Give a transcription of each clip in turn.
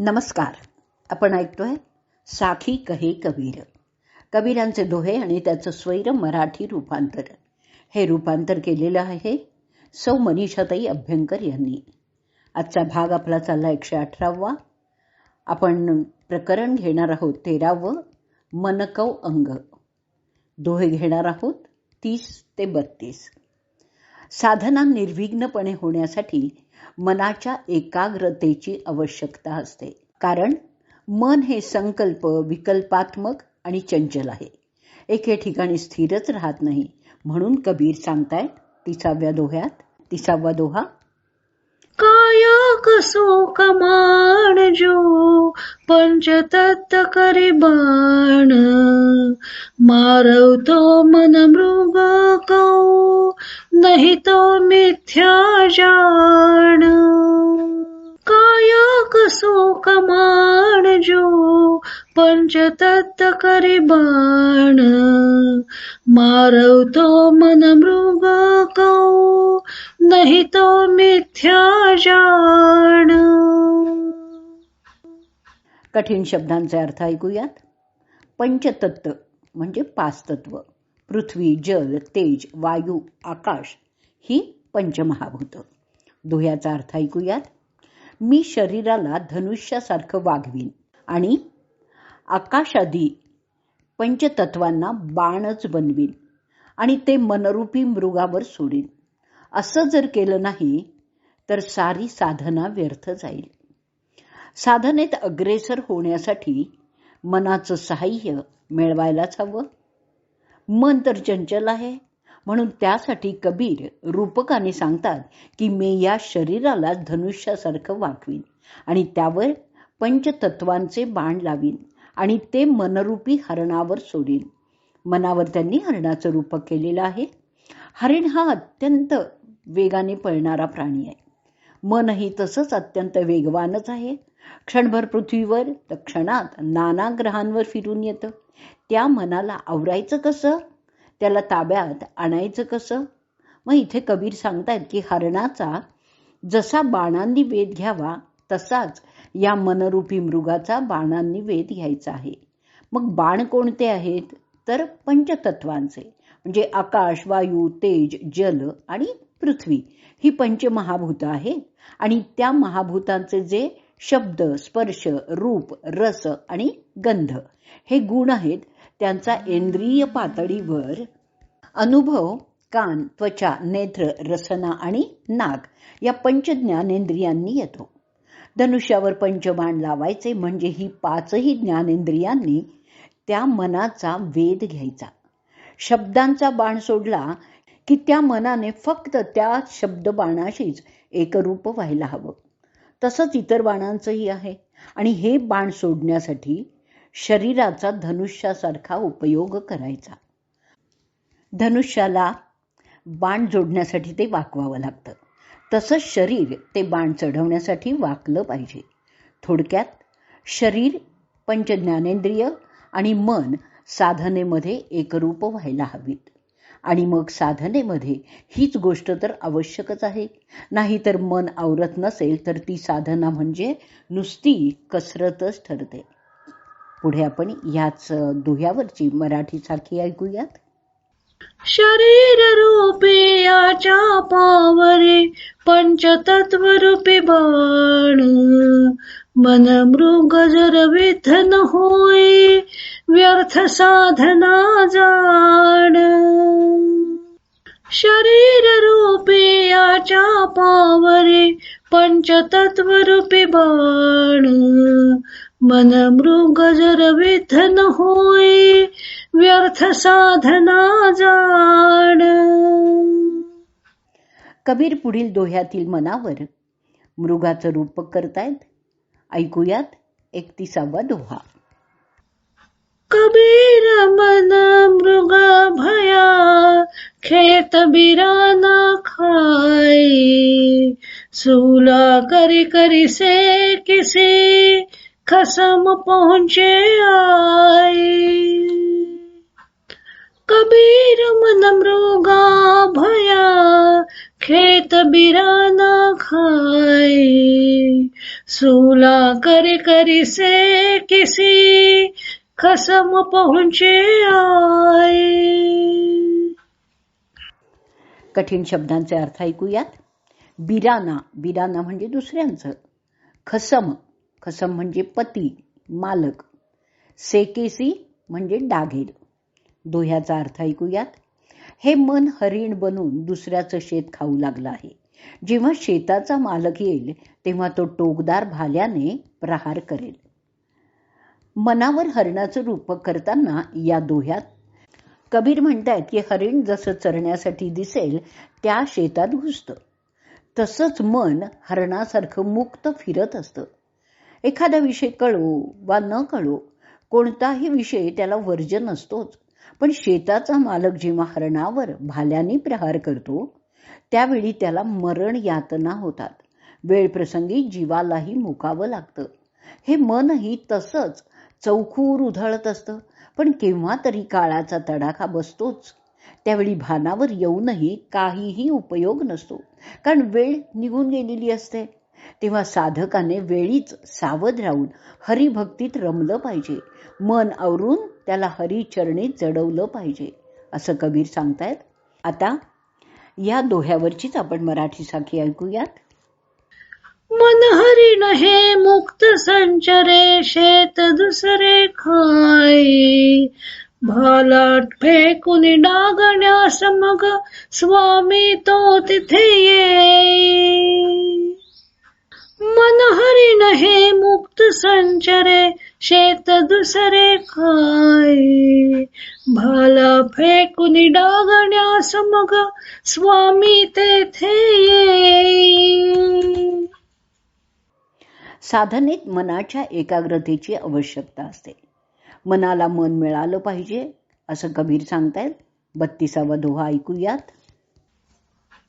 नमस्कार. आपण ऐकतोय साखी कहे कबीर. कबीरांचे दोहे आणि त्याचं स्वैर मराठी रूपांतर. हे रूपांतर केलेलं आहे सौ मनीषाताई अभ्यंकर यांनी. आजचा भाग आपला चालला एकशे अठरावा. आपण प्रकरण घेणार आहोत तेरावं मनकव अंग. दोहे घेणार आहोत तीस ते बत्तीस. साधना निर्विघ्नपणे होण्यासाठी मनाच्या एकाग्रतेची आवश्यकता असते. कारण मन हे संकल्प विकल्पात्मक आणि चंचल आहे. एके ठिकाणी स्थिरच राहत नाही. म्हणून कबीर सांगतायत तिसाव्या दोह्यात तिसावा दोहा कसो कमाण जो पंचतत्त करी बाण मारवतो मन मृग कौ नाही तो मिथ्या जाण. काया कसो कमाण जो पंचतत्त करी बाण मारवतो मन मृग कौ नाही तो मिथ्या जाण. कठीण शब्दांचे अर्थ ऐकूयात. पंचतत्व म्हणजे पाच तत्व पृथ्वी जल तेज वायू आकाश ही पंचमहाभूत. दुह्याचा अर्थ ऐकूयात. मी शरीराला धनुष्यासारखं वागवीन आणि आकाशादी पंचतत्वांना बाणच बनवीन आणि ते मनरूपी मृगावर सोडीन. असं जर केलं नाही तर सारी साधना व्यर्थ जाईल. साधनेत अग्रेसर होण्यासाठी मनाचं साह्य मिळवायलाच हवं. मन तर चंचल आहे म्हणून त्यासाठी कबीर रूपकाने सांगतात की मी या शरीराला धनुष्यासारखं वाकवीन आणि त्यावर पंचतत्वांचे बाण लावीन आणि ते मनरूपी हरणावर सोडीन. मनावर त्यांनी हरणाचं रूपक केलेलं आहे. हरिण हा अत्यंत वेगाने पळणारा प्राणी आहे. मनही तसंच अत्यंत वेगवानच आहे. क्षणभर पृथ्वीवर तर क्षणात नाना ग्रहांवर फिरून येतं. त्या मनाला आवरायचं कसं? त्याला ताब्यात आणायचं कसं? मग इथे कबीर सांगतायत की हरणाचा जसा बाणांनी वेध घ्यावा तसाच या मनरूपी मृगाचा बाणांनी वेध घ्यायचा आहे. मग बाण कोणते आहेत? तर पंचतत्वांचे म्हणजे आकाश वायू तेज जल आणि पृथ्वी ही पंचमहाभूत आहे. आणि त्या महाभूतांचे जे शब्द स्पर्श रूप रस आणि गंध हे गुण आहेत त्यांचा इंद्रिय पातळीवर अनुभव कान त्वचा नेत्र रसना आणि नाक या पंचज्ञानेंद्रियांनी येतो. धनुष्यावर पंचबाण लावायचे म्हणजे ही पाचही ज्ञानेंद्रियांनी त्या मनाचा वेध घ्यायचा. शब्दांचा बाण सोडला की त्या मनाने फक्त त्या शब्द बाणाशीच एकरूप व्हायला हवं. तसंच इतर बाणांचंही आहे. आणि हे बाण सोडण्यासाठी शरीराचा धनुष्यासारखा उपयोग करायचा. धनुष्याला बाण जोडण्यासाठी ते वाकवावं लागतं. तसंच शरीर ते बाण चढवण्यासाठी वाकलं पाहिजे. थोडक्यात शरीर पंचज्ञानेंद्रिय आणि मन साधनेमध्ये एकरूप व्हायला हवीत. आणि मग साधनेमध्ये हीच गोष्ट तर आवश्यकच आहे. नाहीतर मन आवरत नसेल तर ती साधना म्हणजे नुसती कसरतच ठरते. पुढे आपण ह्याच दुह्यावरची मराठी सारखी ऐकूयात. शरीर रूपे याच्या पावरे पंचतत्व रूपे बाण। मन मृग जर विथन होय व्यर्थ साधना जाण। शरीर रूपे याच्या पावरे पंचतत्व रूपे बाण। मन मृग जर विथन होय व्यर्थ साधना जाण. कबीर पुढील दोह्यातील मनावर मृगाचं रूपक करतायत. ऐकूयात एकतीसावा दोहा. कबीर मन मृग भया खेत बिराना खाय. सूला करी करी से किसी खसम पहुँचे आए कबीर मन मृगा भया खेत बिराना खाए सूला कर करी से किसी खसम पहुंचे आए कठीण शब्दांचे अर्थ ऐकूयात. बिराना बिराना म्हणजे दुसऱ्यांचं. खसम खसम म्हणजे पती मालक. सेकेसी म्हणजे डागेल. दोह्याचा अर्थ ऐकूयात. हे मन हरिण बनून दुसऱ्याचं शेत खाऊ लागलं आहे. जेव्हा शेताचा मालक येईल तेव्हा तो टोकदार भाल्याने प्रहार करेल. मनावर हरणाचं रूप करताना या दोह्यात कबीर म्हणतायत की हरिण जसं चरण्यासाठी दिसेल त्या शेतात घुसतं. तसंच मन हरणासारखं मुक्त फिरत असतं. एखादा विषय कळो वा न कळो कोणताही विषय त्याला वर्ज नसतोच. पण शेताचा मालक जेव्हा हरणावर भाल्याने प्रहार करतो त्यावेळी त्याला मरण यातना होतात. वेळप्रसंगी जीवालाही मुकावं लागतं. हे मनही तसंच चौखूर उधळत असतं. पण केव्हा तरी काळाचा तडाखा बसतोच. त्यावेळी भानावर येऊनही काहीही उपयोग नसतो. कारण वेळ निघून गेलेली असते. तेव्हा साधकाने वेळीच सावध राहून हरिभक्तीत रमलं पाहिजे. मन आवरून त्याला हरिचरणी जडवलं पाहिजे असं कबीर सांगतायत. आता या दोह्यावरचीच आपण मराठी साखी ऐकूयात. मन हरिण हे मुक्त संचरे शेत दुसरे खाय भालाट फेकून डागण्या मग स्वामी तो तिथे ये हरिण हे मुक्त संचरे शेत दुसरे खाय भाला फेकून डागण्यास मग स्वामी तेथे ये साधनेत मनाच्या एकाग्रतेची आवश्यकता असते. मनाला मन मिळालं पाहिजे असं कबीर सांगतायत. बत्तीसावा दोहा ऐकूयात.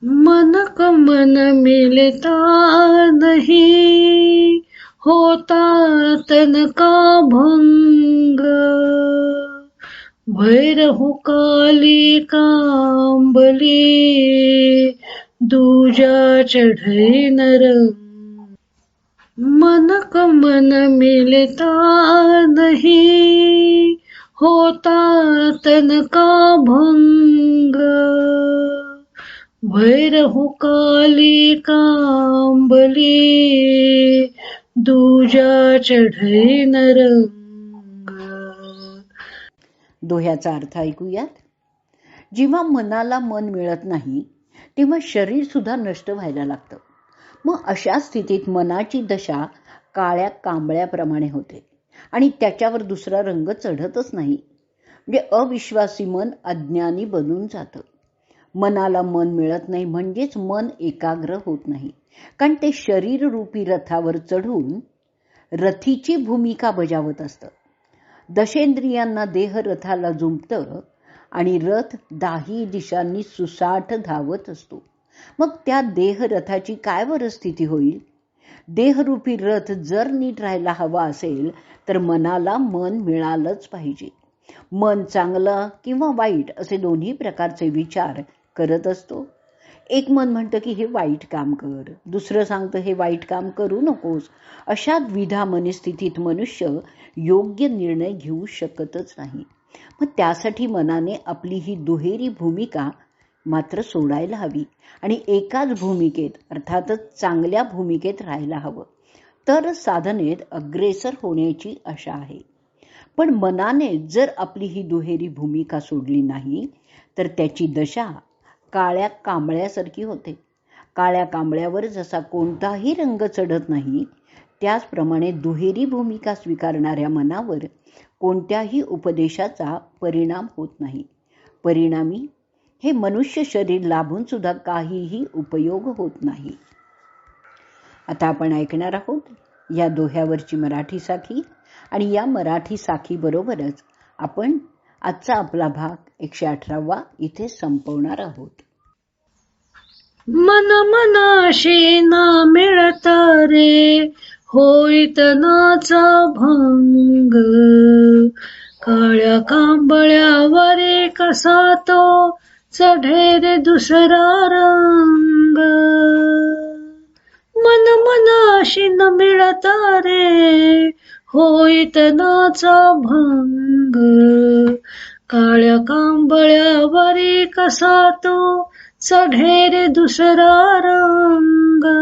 मन का मन मिलता नहीं, होता तन का भंग। भैरहु काली कांबली, दूजा चढ़े नरंग मन का मन मिलता नहीं, होता तन का भंग। भैरहु काली कांबली दुजा चढ़े नरंग. दोह्याचा अर्थ ऐकूयात. जेव्हा मनाला मन मिळत नाही तेव्हा शरीर सुद्धा नष्ट व्हायला लागतं. मग अशा स्थितीत मनाची दशा काळ्या कांबळ्याप्रमाणे होते आणि त्याच्यावर दुसरा रंग चढतच नाही. म्हणजे अविश्वासी मन अज्ञानी बनून जातं. मनाला मन मिळत नाही म्हणजेच मन एकाग्र होत नाही. कारण ते शरीर रूपी रथावर चढून रथीची भूमिका बजावत असतं. दशेंद्रियांना देह रथाला जुंपतं आणि रथ दाही दिशांनी सुसाट धावत असतो. मग त्या देह रथाची काय वरस्थिती होईल? देहरूपी रथ जर नीट राहायला हवा असेल तर मनाला मन मिळालंच पाहिजे. मन चांगलं किंवा वाईट असे दोन्ही प्रकारचे विचार करत असतो. एक मन म्हणतं की हे वाईट काम कर. दुसरं सांगतं हे वाईट काम करू नकोस. अशा द्विधा मनस्थितीत मनुष्य योग्य निर्णय घेऊ शकतच नाही. मग त्यासाठी मनाने आपली ही दुहेरी भूमिका मात्र सोडायला हवी आणि एकाच भूमिकेत अर्थातच चांगल्या भूमिकेत राहायला हवं. तर साधनेत अग्रेसर होण्याची आशा आहे. पण मनाने जर आपली ही दुहेरी भूमिका सोडली नाही तर त्याची दशा काळ्या कांबळ्यासारखी होते. काळ्या कांबळ्यावर जसा कोणताही रंग चढत नाही त्याचप्रमाणे दुहेरी भूमिका स्वीकारणाऱ्या मनावर कोणत्याही उपदेशाचा परिणाम होत नाही. परिणामी हे मनुष्य शरीर लाभून सुद्धा काहीही उपयोग होत नाही. आता आपण ऐकणार आहोत या दोह्यावरची मराठी साखी आणि या मराठी साखीबरोबरच आपण आजचा आपला भाग एकशे अठरावा इथे संपवणार आहोत. मन मनाशी ना मिळता रे होईत नाचा भंग. काळ्या कांबळ्यावर कसा तो चढे रे दुसरा रंग. मन मनाशी न मिळत रे होईत नाचा भंग. काळ्या कांबळ्यावरी कसा तो चढे दुसरा रंग.